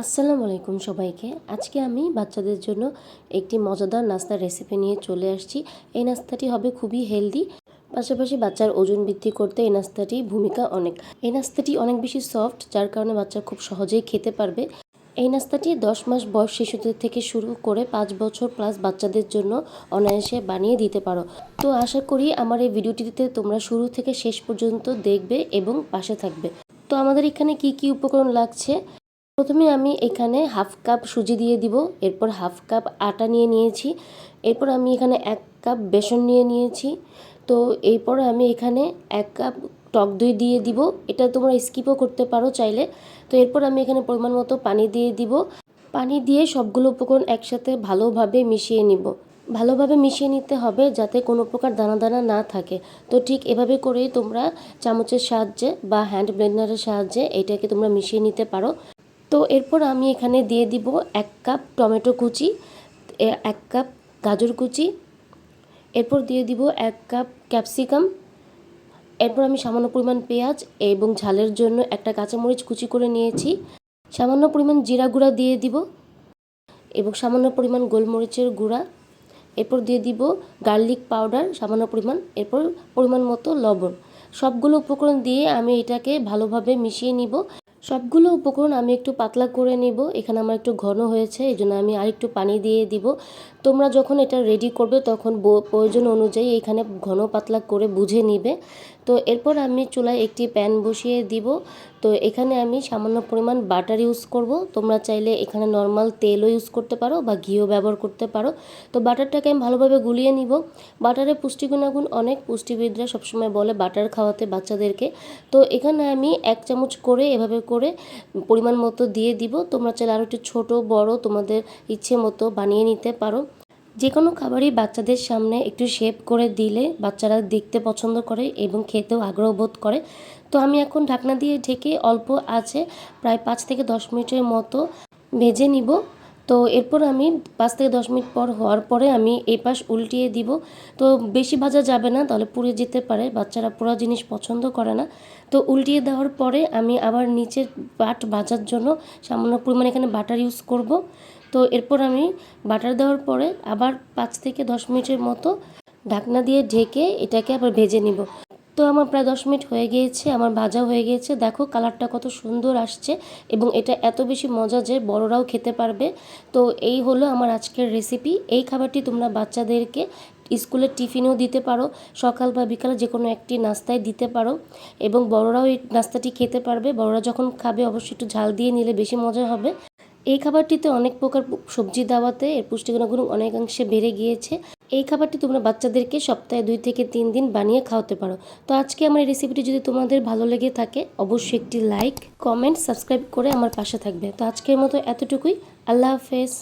আসসালামু আলাইকুম সবাইকে। আজকে আমি বাচ্চাদের জন্য একটি মজাদার নাস্তার রেসিপি নিয়ে চলে আসছি। এই নাস্তাটি হবে খুবই হেলদি পাশাপাশি বাচ্চার ওজন বৃদ্ধি করতে এই নাস্তাটি ভূমিকা অনেক। এই নাস্তাটি অনেক বেশি সফট যার কারণে বাচ্চা খুব সহজেই খেতে পারবে। এই নাস্তাটি দশ মাস বয়স শিশুদের থেকে শুরু করে পাঁচ বছর প্লাস বাচ্চাদের জন্য অনায়াসে বানিয়ে দিতে পারো। তো আশা করি আমার এই ভিডিওটিতে তোমরা শুরু থেকে শেষ পর্যন্ত দেখবে এবং পাশে থাকবে। তো আমাদের এখানে কি কি উপকরণ লাগছে? প্রথমে আমি এখানে হাফ কাপ সুজি দিয়ে দিব, এরপর হাফ কাপ আটা নিয়ে নিয়েছি, এরপর আমি এখানে এক কাপ বেসন নিয়ে নিয়েছি। তো এরপর আমি এখানে এক কাপ টক দই দিয়ে দিব, এটা তোমরা স্কিপও করতে পারো চাইলে। তো এরপর আমি এখানে পরিমাণ মতো পানি দিয়ে দিব। পানি দিয়ে সবগুলো উপকরণ একসাথে ভালোভাবে মিশিয়ে নিব। ভালোভাবে মিশিয়ে নিতে হবে যাতে কোনো প্রকার দানা দানা না থাকে। তো ঠিক এভাবে করেই তোমরা চামচের সাহায্যে বা হ্যান্ড ব্লেন্ডারের সাহায্যে এটাকে তোমরা মিশিয়ে নিতে পারো। তো এরপর আমি এখানে দিয়ে দিব এক কাপ টমেটো কুচি এক কাপ গাজর কুচি, এরপর দিয়ে দিব এক কাপ ক্যাপসিকাম, এরপর আমি সামান্য পরিমাণ পেঁয়াজ এবং ঝালের জন্য একটা কাঁচামরিচ কুচি করে নিয়েছি। সামান্য পরিমাণ জিরা গুঁড়া দিয়ে দিব এবং সামান্য পরিমাণ গোলমরিচের গুঁড়া। এরপর দিয়ে দিব গার্লিক পাউডার সামান্য পরিমাণ, এরপর পরিমাণ মতো লবণ। সবগুলো উপকরণ দিয়ে আমি এটাকে ভালোভাবে মিশিয়ে নিব। সবগুলো উপকরণ আমি একটু পাতলা করে নিব। এখানে আমার একটু ঘন হয়েছে এই জন্য আমি আরেকটু পানি দিয়ে দিব। তোমরা যখন এটা রেডি করবে তখন প্রয়োজন অনুযায়ী এখানে ঘন পাতলা করে বুঝে নিবে। তো এরপর আমি চুলায় একটি প্যান বসিয়ে দিব। তো এখানে আমি সামান্য পরিমাণ বাটার ইউজ করব। তোমরা চাইলে এখানে নর্মাল তেলও ইউজ করতে পারো বা ঘিও ব্যবহার করতে পারো। তো বাটারটাকে আমি ভালোভাবে গুলিয়ে নিব। বাটারের পুষ্টি গুণাগুণ অনেক, পুষ্টিবিদরা সবসময় বলে বাটার খাওয়াতে বাচ্চাদেরকে। তো এখানে আমি এক চামচ করে এভাবে করে পরিমাণ মতো দিয়ে দিব। তোমরা চাইলে আরও একটু ছোটো, বড় তোমাদের ইচ্ছে মতো বানিয়ে নিতে পারো। যে কোনো খাবারই বাচ্চাদের সামনে একটু শেপ করে দিলে বাচ্চারা দেখতে পছন্দ করে এবং খেতেও আগ্রহ বোধ করে। তো আমি এখন ঢাকনা দিয়ে ঢেকে অল্প আছে, প্রায় পাঁচ থেকে দশ মিনিটের মতো ভেজে নিব। তো এরপর আমি পাঁচ থেকে দশ মিনিট পর হওয়ার পরে আমি এই পাশ উল্টিয়ে দিব। তো বেশি ভাজা যাবে না, তাহলে পুড়ে যেতে পারে, বাচ্চারা পোড়া জিনিস পছন্দ করে না। তো উল্টিয়ে দেওয়ার পরে আমি আবার নিচের পাট ভাজার জন্য সামান্য পরিমাণে এখানে বাটার ইউজ করব। তো এরপর আমি বাটার দেওয়ার পরে আবার পাঁচ থেকে দশ মিনিটের মতো ঢাকনা দিয়ে ঢেকে এটাকে আবার ভেজে নিব। তো আমার প্রায় দশ মিনিট হয়ে গিয়েছে, আমার ভাজা হয়ে গিয়েছে। দেখো কালারটা কত সুন্দর আসছে এবং এটা এত বেশি মজা যে বড়রাও খেতে পারবে। তো এই হলো আমার আজকের রেসিপি এই খাবারটি তোমরা বাচ্চাদেরকে স্কুলের টিফিনেও দিতে পারো, সকাল বা বিকালে যে কোনো একটি নাস্তায় দিতে পারো এবং বড়রাও এই নাস্তাটি খেতে পারবে। বড়রা যখন খাবে অবশ্যই একটু ঝাল দিয়ে নিলে বেশি মজা হবে। এই খাবারটিতে অনেক প্রকার সবজি দেওয়াতে এর পুষ্টিগুণাগুণ অনেকাংশে বেড়ে গিয়েছে। এই খাবারটি তোমরা বাচ্চাদেরকে সপ্তাহে দুই থেকে তিন দিন বানিয়ে খাওয়াতে পারো। তো আজকে আমার এই রেসিপিটি যদি তোমাদের ভালো লেগে থাকে, অবশ্যই একটি লাইক কমেন্ট সাবস্ক্রাইব করে আমার পাশে থাকবে। তো আজকের মতো এতটুকুই। আল্লাহ হাফেজ।